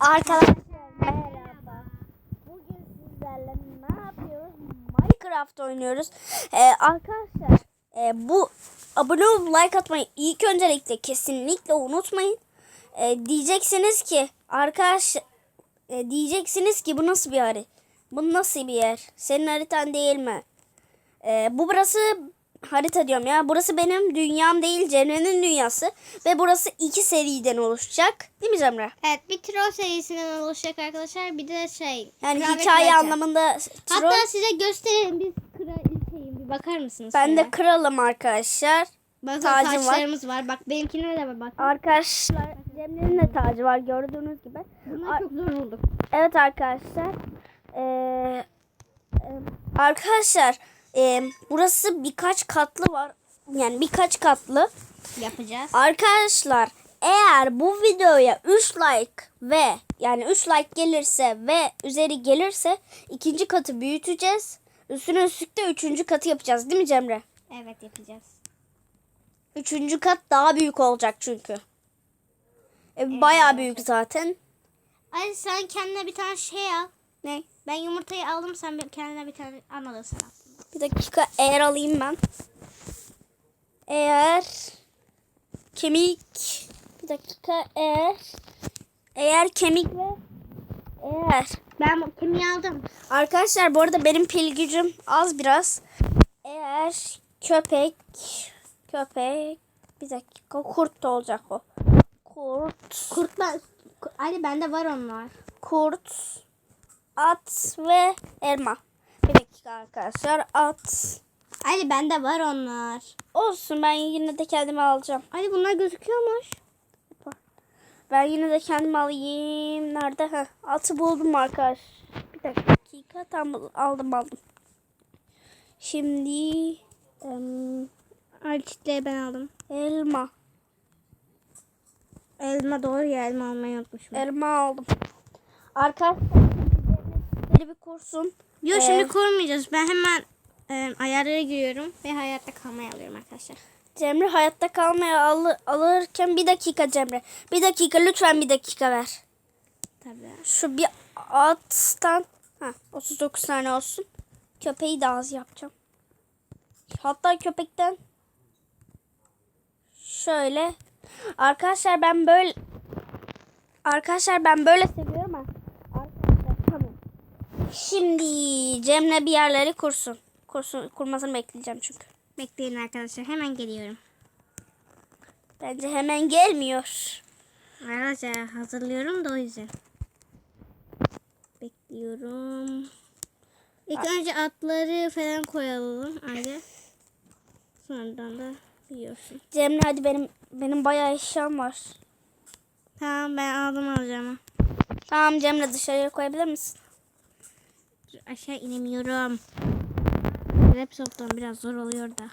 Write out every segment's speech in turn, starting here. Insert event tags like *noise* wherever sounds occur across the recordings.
Arkadaşlar merhaba. Bugün sizlerle ne yapıyoruz? Minecraft oynuyoruz. Ee, arkadaşlar e, bu abone olup like atmayı ilk öncelikle kesinlikle unutmayın. Ee, diyeceksiniz ki arkadaş e, diyeceksiniz ki bu nasıl bir harita? Bu nasıl bir yer? Senin haritan değil mi? Ee, bu burası harita diyorum ya. Burası benim dünyam değil Cemre'nin dünyası. Ve burası iki seriden oluşacak. Değil mi Cemre? Evet bir troll serisinden oluşacak arkadaşlar. Bir de şey. Yani hikaye kraliçe. anlamında Hatta troll. size göstereyim. Biz kraliçeyim. Bir bakar mısınız? Ben şöyle? de kralım arkadaşlar. Bakın tacım var. taçlarımız var. Bak benimkine de bak. Arkadaşlar Cemre'nin de tacı var gördüğünüz gibi. Bunlar Ar- çok zor bulduk. Evet arkadaşlar. Ee, e, arkadaşlar e, burası birkaç katlı var. Yani birkaç katlı. Yapacağız. Arkadaşlar eğer bu videoya 3 like ve yani 3 like gelirse ve üzeri gelirse ikinci katı büyüteceğiz. Üstüne üstlük de üçüncü katı yapacağız değil mi Cemre? Evet yapacağız. Üçüncü kat daha büyük olacak çünkü. E, bayağı büyük zaten. Ay sen kendine bir tane şey al. Ne? Ben yumurtayı aldım sen kendine bir tane almalısın. Bir dakika eğer alayım ben. Eğer kemik bir dakika eğer eğer kemik ve eğer Ben kemiği aldım. arkadaşlar bu arada benim pil gücüm az biraz. Eğer köpek köpek bir dakika kurt da olacak o. Kurt Kurtlar. Ali bende var onlar. kurt at ve elma. Bir dakika arkadaşlar at. Ali bende var onlar. Olsun ben yine de kendime alacağım. Ali bunlar gözüküyormuş. Ben yine de kendime alayım. Nerede? Heh, atı buldum arkadaş. Bir dakika. Tam aldım aldım. Şimdi em, Ali çitleri ben aldım. elma. Elma doğru ya elma almayı unutmuşum. Elma aldım. Arkadaşlar bir kursun. Yok Ee, şimdi kurmayacağız. Ben hemen e, ayarlara giriyorum ve hayatta kalmayı alıyorum arkadaşlar. Cemre hayatta kalmaya al- alırken bir dakika Cemre. Bir dakika lütfen bir dakika ver. Tabii. Şu bir attan ha, 39 tane olsun. Köpeği de az yapacağım. Hatta köpekten şöyle arkadaşlar ben böyle arkadaşlar ben böyle seviyorum ha. Şimdi Cemre bir yerleri kursun. Kursun kurmasını bekleyeceğim çünkü. Bekleyin arkadaşlar hemen geliyorum. Bence hemen gelmiyor. Arkadaşlar hazırlıyorum da o yüzden. Bekliyorum. İlk önce atları falan koyalım ayrı. Sonradan da biliyorsun. Cemre hadi benim benim bayağı eşyam var. Tamam ben aldım alacağımı. Tamam Cemre dışarıya koyabilir misin? Aşağı inemiyorum. Laptoptan biraz zor oluyor da.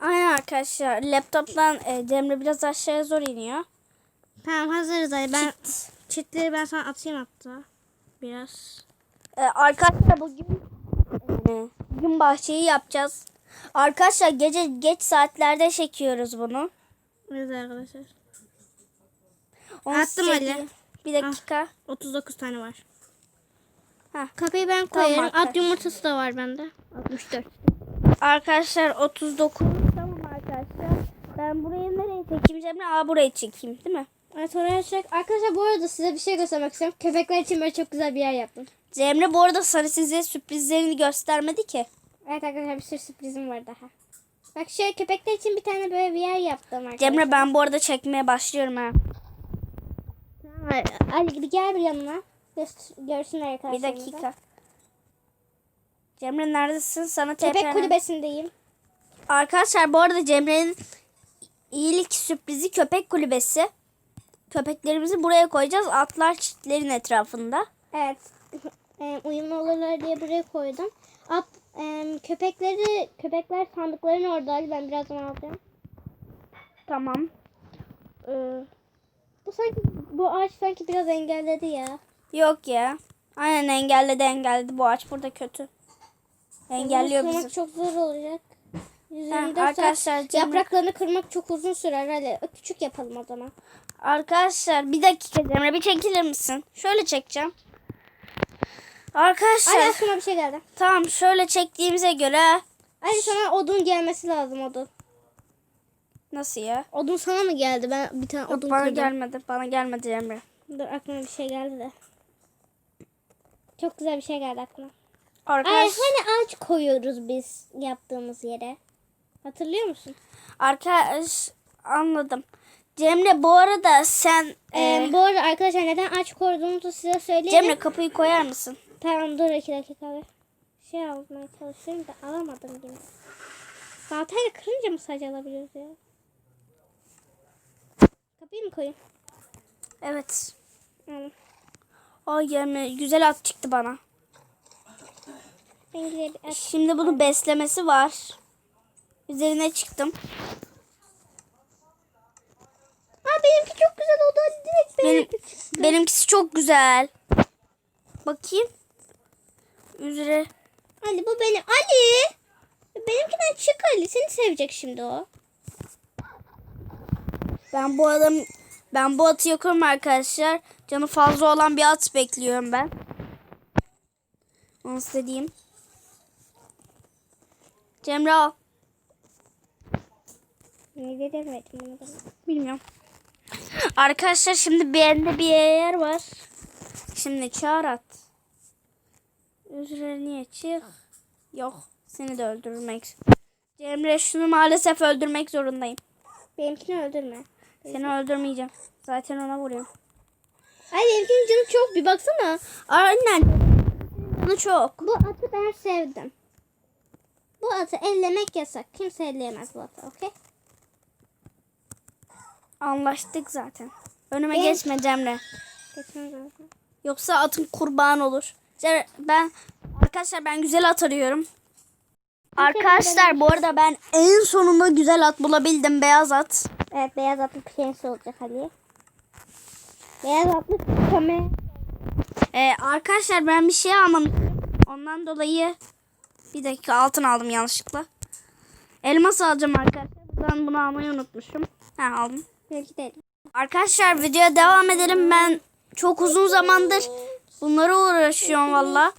Aynen arkadaşlar. Laptoptan e, Cemre biraz aşağıya zor iniyor. Tamam hazırız Ali. Ben çitleri ben sana atayım hatta. Biraz. E, arkadaşlar bugün e, bugün bahçeyi yapacağız. Arkadaşlar gece geç saatlerde çekiyoruz bunu. Evet arkadaşlar. Attım Ali. Bir dakika. 39 tane var. Heh. Kapıyı ben Tamam koyarım. At arkadaşlar. yumurtası da var bende. 64. Arkadaşlar 39. Tamam arkadaşlar. Ben burayı nereye çekeyim Cemre? Aa burayı çekeyim değil mi? Evet oraya çek. Arkadaşlar bu arada size bir şey göstermek istiyorum. Köpekler için böyle çok güzel bir yer yaptım. Cemre bu arada sana size sürprizlerini göstermedi ki. Evet arkadaşlar bir sürü sürprizim var daha. Bak şöyle köpekler için bir tane böyle bir yer yaptım arkadaşlar. Cemre ben bu arada çekmeye başlıyorum ha. Tamam, Ali gel bir yanına. Göster, görsünler Bir arkadaşlar. dakika. Cemre neredesin? Sana Köpek TP'den- kulübesindeyim. Arkadaşlar bu arada Cemre'nin iyilik sürprizi köpek kulübesi. Köpeklerimizi buraya koyacağız. Atlar çitlerin etrafında. Evet. *laughs* E, uyumlu olurlar diye buraya koydum. At, e, köpekleri, köpekler sandıkların orada. Ben birazdan alacağım. Tamam. Ee, Bu sanki bu ağaç sanki biraz engelledi ya. Yok ya. Aynen engelledi engelledi. Bu ağaç burada kötü. Engelliyor bizi. çok zor olacak. 124 arkadaşlar, saat yapraklarını kırmak çok uzun sürer. Hadi küçük yapalım o zaman. Arkadaşlar bir dakika Cemre bir çekilir misin? Şöyle çekeceğim. Arkadaşlar Ali aklıma bir şey geldi. tamam şöyle çektiğimize göre Ali sana odun gelmesi lazım odun. nasıl ya? Odun sana mı geldi? Ben bir tane Yok, odun bana kırdım. gelmedi. Bana gelmedi Cemre. Dur aklıma bir şey geldi de. Çok güzel bir şey geldi aklıma. Ay Arkadaş, hani ağaç koyuyoruz biz yaptığımız yere. Hatırlıyor musun? arkadaş anladım. Cemre bu arada sen Ee, e, bu arada arkadaşlar neden ağaç koyduğumuzu size söyleyeyim. Cemre kapıyı koyar mısın? Tamam dur iki dakika bir şey almaya çalışıyorum da alamadım yine. Baltayla kırınca mı sadece alabiliyoruz ya? Kapıyı mı koyayım? Evet. Tamam. Ay Cemre güzel at çıktı bana. Aç. Şimdi bunun beslemesi var. Üzerine çıktım. Aa benimki çok güzel oldu. Direkt Benim, çıktı. benimkisi çok güzel. Bakayım. Üzere. Ali bu benim. Ali! Benimkinden çık Ali. Seni sevecek şimdi o. Ben bu adam ben bu atı yakarım arkadaşlar. Canı fazla olan bir at bekliyorum ben. Nasıl dediğim. Cemre al. Ne bunu bana. Bilmiyorum. Arkadaşlar şimdi bir elde bir yer var. Şimdi çağır at. Üzerine çık. Yok. Seni de öldürmek. Cemre şunu maalesef öldürmek zorundayım. Benimkini öldürme. Seni öldürmeyeceğim. Zaten ona vuruyorum. Ay benimkinin canı çok bir baksana. Aynen. Bunu çok. Bu atı ben sevdim. Bu atı ellemek yasak. Kimse elleyemez bu atı. Okey? Anlaştık zaten. Önüme Ben- geçme Cemre. Yoksa atın kurban olur. Ben arkadaşlar ben güzel at arıyorum. Arkadaşlar bu arada ben en sonunda güzel at bulabildim. Beyaz at. Evet beyaz atlı prensi olacak Ali. Beyaz atlı kame. Ee, arkadaşlar ben bir şey almamıştım. Ondan dolayı bir dakika altın aldım yanlışlıkla. Elmas alacağım arkadaşlar. Ben bunu almayı unutmuşum. Ha aldım. Belki de. Arkadaşlar videoya devam edelim. Ben çok uzun zamandır bunlara uğraşıyorum valla.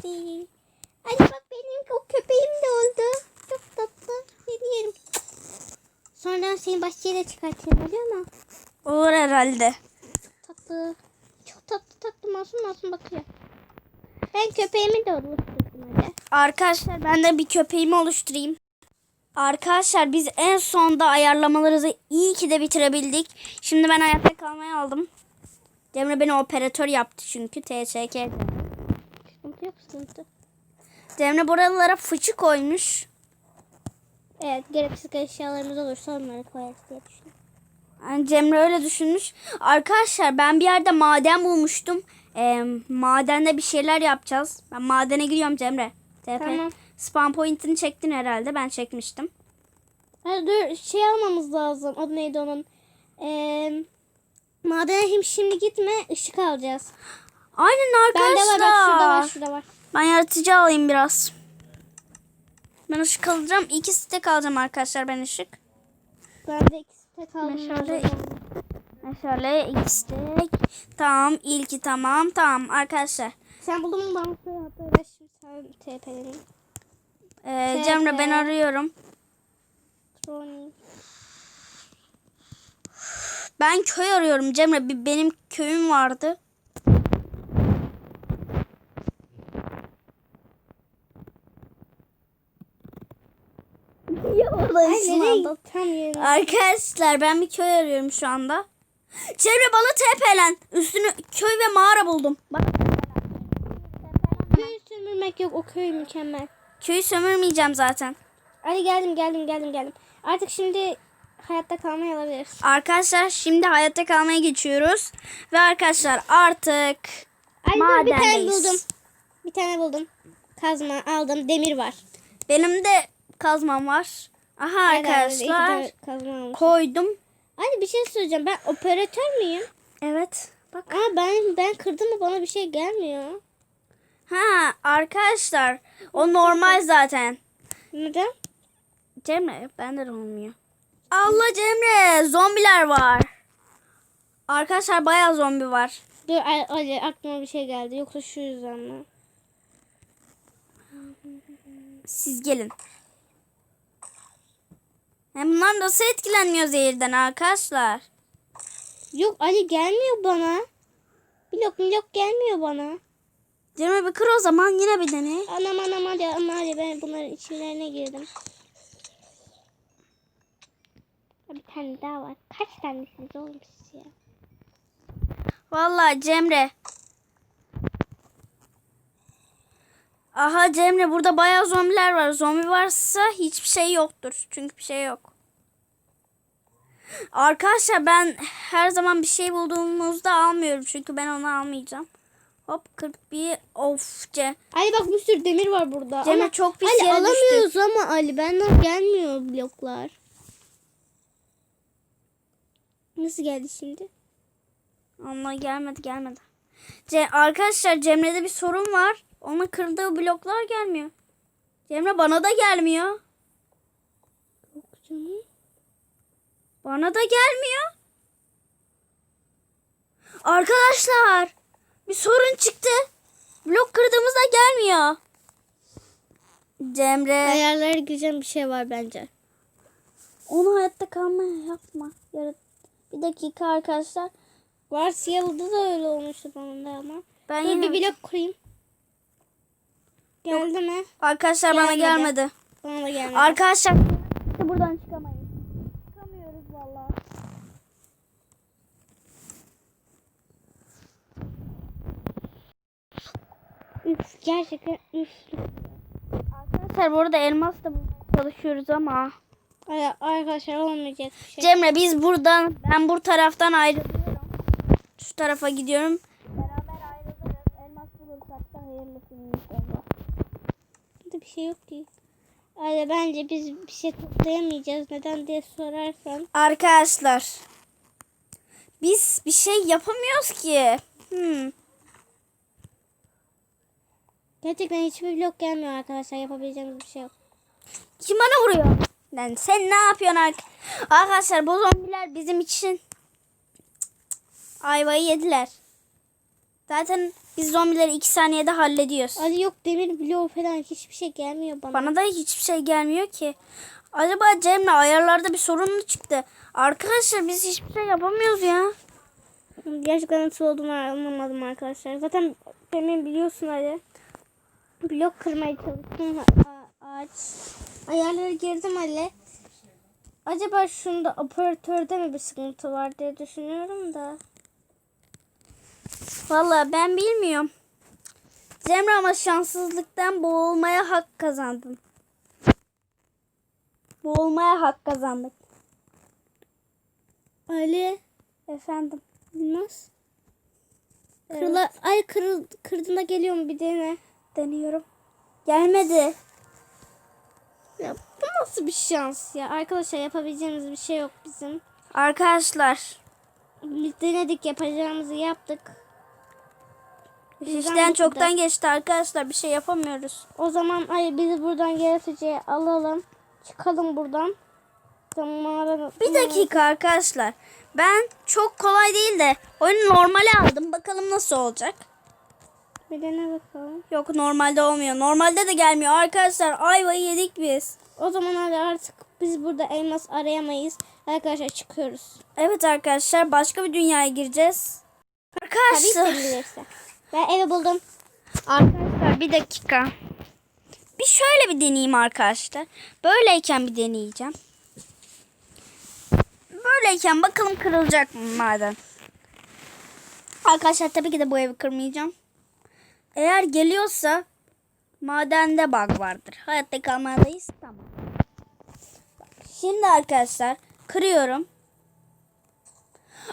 Ali bak benim o köpeğim de oldu. Çok tatlı. Ne diyelim. Sonra seni bahçeye de çıkartayım oluyor mu? Olur herhalde. Tatlı. Çok tatlı tatlı masum masum bakıyor. Ben köpeğimi de oluşturdum hadi. Arkadaşlar ben de bir köpeğimi oluşturayım. Arkadaşlar biz en sonda ayarlamaları iyi ki de bitirebildik. Şimdi ben hayatta kalmayı aldım. Cemre beni operatör yaptı çünkü TSK. Sıkıntı yok sıkıntı. Cemre buralara fıçı koymuş. Evet gereksiz eşyalarımız olursa onları koyarız diye düşünüyorum. Yani Cemre öyle düşünmüş. Arkadaşlar ben bir yerde maden bulmuştum. Ee, madende bir şeyler yapacağız. Ben madene giriyorum Cemre. TP. Tamam. Spawn point'ini çektin herhalde. Ben çekmiştim. Hadi dur şey almamız lazım. Adı neydi onun? Ee, madene hem şimdi gitme ışık alacağız. Aynen Bende arkadaşlar. var bak şurada var şurada var. Ben yaratıcı alayım biraz. Ben ışık alacağım. İki stek alacağım arkadaşlar ben ışık. Bende ikisi tek aldım. Şöyle, şöyle iki stek. Tamam ilki tamam tamam arkadaşlar. Sen buldun mu bana söyle hatta ben şimdi sen TP'leneyim. Ee, TP. Cemre ben arıyorum. Troni. Ben köy arıyorum Cemre. Bir benim köyüm vardı. Ay nereye tam yerine. Arkadaşlar ben bir köy arıyorum şu anda. Cemre bana tepelen. Üstünü köy ve mağara buldum. Bak Köyü sömürmek yok o köy mükemmel. köyü sömürmeyeceğim zaten. Ali geldim geldim geldim geldim. Artık şimdi hayatta kalmayı alabiliriz. Arkadaşlar şimdi hayatta kalmaya geçiyoruz. Ve arkadaşlar artık Ay dur bir tane madendeyiz. buldum. Bir tane buldum. Kazma aldım. Demir var. Benim de kazmam var. Aha arkadaşlar kazma almış. koydum. Ali bir şey söyleyeceğim. Ben operatör müyüm? Evet. Bak. Aa ben ben kırdım mı bana bir şey gelmiyor. Ha arkadaşlar o normal zaten. Neden? Cemre bende de olmuyor. Allah Cemre zombiler var. Arkadaşlar bayağı zombi var. Dur Ali, Ali aklıma bir şey geldi. Yoksa şu yüzden mi? Siz gelin. Hem bunlar nasıl etkilenmiyor zehirden arkadaşlar? Yok Ali gelmiyor bana. Blok blok gelmiyor bana. Cemre bir kır o zaman yine bir deney. Anam anam hadi ama hadi ben bunların içlerine girdim. Bir tane daha var. Kaç tanesiniz oğlum siz ya? Vallahi Cemre. Aha Cemre burada bayağı zombiler var. Zombi varsa hiçbir şey yoktur. Çünkü bir şey yok. Arkadaşlar ben her zaman bir şey bulduğumuzda almıyorum. Çünkü ben onu almayacağım. Hop 41. Of Ce. Ali bak bir sürü demir var burada. Cemre ama çok pis Ali yere düştük. alamıyoruz ama Ali benden gelmiyor bloklar. Nasıl geldi şimdi? Allah gelmedi gelmedi. Ce arkadaşlar Cemre'de bir sorun var. Onun kırdığı bloklar gelmiyor. Cemre bana da gelmiyor. Yok canım. Bana da gelmiyor. Arkadaşlar bir sorun çıktı. Blok kırdığımızda gelmiyor. Cemre Ayarlara gireceğim bir şey var bence. onu hayatta kalmaya yapma. Yarat- Bir dakika arkadaşlar. Var Seattle'da da öyle olmuştu bana da ama. Ben Dur bir blok kurayım. Geldi mi? Arkadaşlar bana Gelmedi. gelmedi. Bana da gelmedi. Arkadaşlar buradan çıkamayız. Çıkamıyoruz vallahi. üf, gerçekten üf. Arkadaşlar bu arada elmas da çalışıyoruz ama. Ay, arkadaşlar olmayacak bir şey. Cemre biz buradan ben bu taraftan ayrılıyorum. Şu tarafa gidiyorum. Beraber ayrılırız. Elmas bulursak da hayırlısı inşallah. Burada bir şey yok ki. Ay, bence biz bir şey toplayamayacağız. Neden diye sorarsan. Arkadaşlar biz bir şey yapamıyoruz ki. Hmm. Gerçekten hiçbir blok gelmiyor arkadaşlar. Yapabileceğimiz bir şey yok. Kim bana vuruyor? Lan sen ne yapıyorsun ark- Arkadaşlar bu zombiler bizim için ayvayı yediler. Zaten biz zombileri iki saniyede hallediyoruz. Ali yok demir bloğu falan hiçbir şey gelmiyor bana. Bana da hiçbir şey gelmiyor ki. Acaba Cem'le ayarlarda bir sorun mu çıktı? Arkadaşlar biz hiçbir şey yapamıyoruz ya. Gerçekten nasıl olduğunu anlamadım arkadaşlar. Zaten demin biliyorsun Ali. Blok kırmaya çalıştım. Ağaç. Ayarlara girdim Ali. Acaba şunda operatörde mi bir sıkıntı var diye düşünüyorum da. Vallahi ben bilmiyorum. Cemre ama şanssızlıktan boğulmaya hak kazandın. Boğulmaya hak kazandık. Ali Efendim. bilmez. Evet. Kırıla, ay kırıl, kırdığında geliyor mu bir dene. Deniyorum. Gelmedi. Ya bu nasıl bir şans ya? Arkadaşlar yapabileceğimiz bir şey yok bizim. Arkadaşlar. Biz denedik yapacağımızı yaptık. İşten bu çoktan geçti arkadaşlar. Bir şey yapamıyoruz. O zaman ay biz buradan yaratıcıya alalım. Çıkalım buradan. Mağara, Bir dakika arkadaşlar. Ben çok kolay değil de oyunu normale aldım. Bakalım nasıl olacak. Bir dene bakalım. Yok normalde olmuyor. Normalde de gelmiyor. Arkadaşlar ayvayı yedik biz. O zaman hadi artık biz burada elmas arayamayız. Arkadaşlar çıkıyoruz. Evet arkadaşlar başka bir dünyaya gireceğiz. Tabii Arkadaşlar. sevilirse. Ben evi buldum. Arkadaşlar bir dakika. Bir şöyle bir deneyeyim arkadaşlar. Böyleyken bir deneyeceğim. Böyleyken bakalım kırılacak mı maden. Arkadaşlar tabii ki de bu evi kırmayacağım. Eğer geliyorsa madende bug vardır. Hayatta kalmadayız. Tamam. Şimdi arkadaşlar kırıyorum.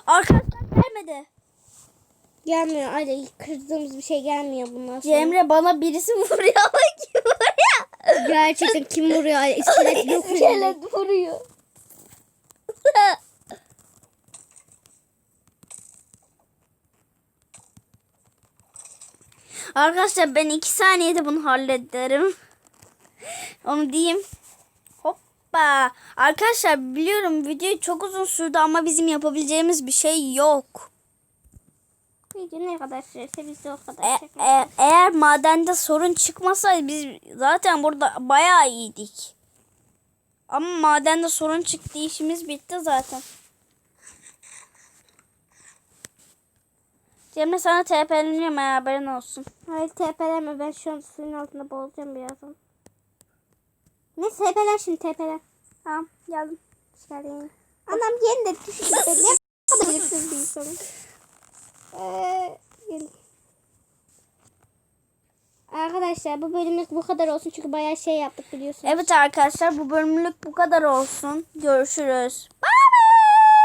Arkadaşlar gelmedi. Gelmiyor. Hadi kırdığımız bir şey gelmiyor bundan sonra. Cemre bana birisi vuruyor. *laughs* Kim vuruyor? Gerçekten kim vuruyor? Ay, *laughs* İskelet yok mu? İskelet vuruyor. *laughs* Arkadaşlar ben iki saniyede bunu hallederim. Onu diyeyim. Hop. Hoppa. Arkadaşlar biliyorum video çok uzun sürdü ama bizim yapabileceğimiz bir şey yok. Video ne kadar sürerse biz de o kadar E- e- eğer madende sorun çıkmasaydı biz zaten burada bayağı iyiydik. Ama madende sorun çıktı işimiz bitti zaten. Cemre sana TP'leniyorum ha, haberin olsun. Hayır TP'lenme ben şu an suyun altında boğulacağım birazdan. Ne TP'len şimdi TP'len. Tamam geldim. Hoş geldin. Anam yerinde düştü. Ben ne kadar belirsiz bir insanım. Ee. Arkadaşlar bu bölümlük bu kadar olsun çünkü bayağı şey yaptık biliyorsunuz. Evet arkadaşlar bu bölümlük bu kadar olsun. Görüşürüz.